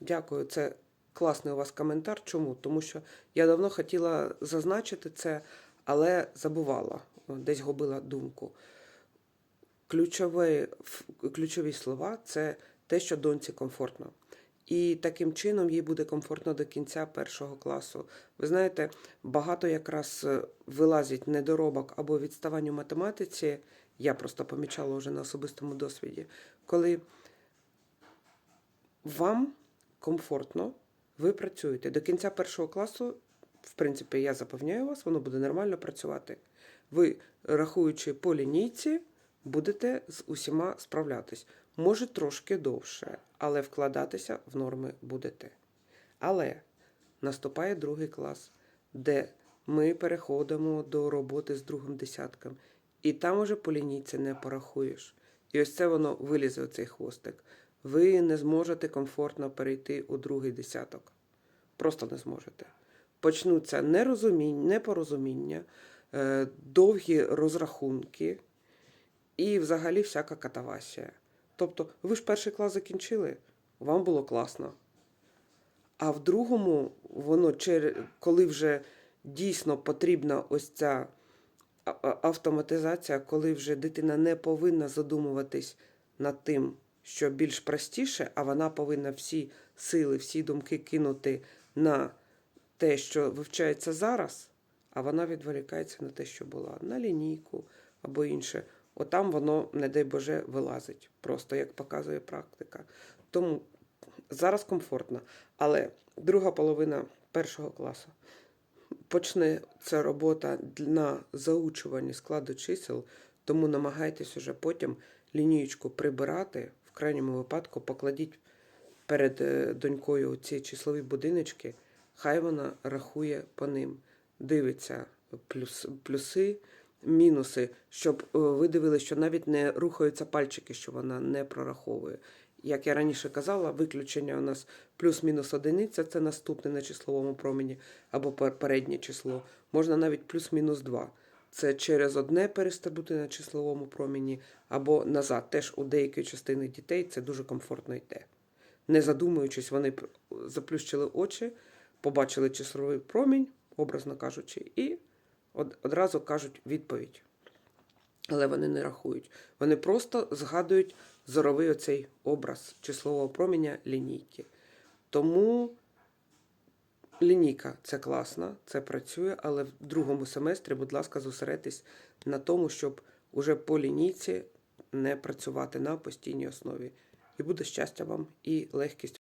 Дякую, це класний у вас коментар. Чому? Тому що я давно хотіла зазначити це, але забувала, десь губила думку. Ключові, ключові слова це те, що доньці комфортно. І таким чином їй буде комфортно до кінця першого класу. Ви знаєте, багато якраз е, вилазить недоробок або відставань у математиці. Я просто помічала вже на особистому досвіді, коли вам комфортно, ви працюєте. До кінця першого класу, в принципі, я запевняю вас, воно буде нормально працювати. Ви, рахуючи по лінійці, будете з усіма справлятись. Може трошки довше, але вкладатися в норми будете. Але наступає другий клас, де ми переходимо до роботи з другим десятком. І там уже по лінійці не порахуєш. І ось це воно вилізе оцей хвостик. Ви не зможете комфортно перейти у другий десяток. Просто не зможете. Почнуться нерозуміння, непорозуміння, е, довгі розрахунки і взагалі всяка катавасія. Тобто, ви ж перший клас закінчили, вам було класно. А в другому, воно коли вже дійсно потрібна ось ця автоматизація, коли вже дитина не повинна задумуватись над тим, що більш простіше, а вона повинна всі сили, всі думки кинути на те, що вивчається зараз, а вона відволікається на те, що була на лінійку або інше. Отам воно, не дай Боже, вилазить, просто як показує практика. Тому зараз комфортно. Але друга половина першого класу почне ця робота на заучуванні складу чисел, тому намагайтесь уже потім лінієчку прибирати. Крайньому випадку покладіть перед е, донькою ці числові будиночки, хай вона рахує по ним, дивиться плюс, плюси, мінуси, щоб е, ви дивилися, що навіть не рухаються пальчики, що вона не прораховує. Як я раніше казала, виключення у нас плюс-мінус одиниця це наступне на числовому промені або пер- переднє число. Можна навіть плюс-мінус 2. Це через одне перестрибути на числовому промені або назад. Теж у деякої частини дітей це дуже комфортно йде. Не задумуючись, вони заплющили очі, побачили числовий промінь, образно кажучи, і одразу кажуть відповідь. Але вони не рахують. Вони просто згадують зоровий оцей образ числового проміння лінійки. Тому лінійка це класно, це працює, але в другому семестрі, будь ласка, зосередьтесь на тому, щоб уже по лінійці не працювати на постійній основі. І буде щастя вам і легкість.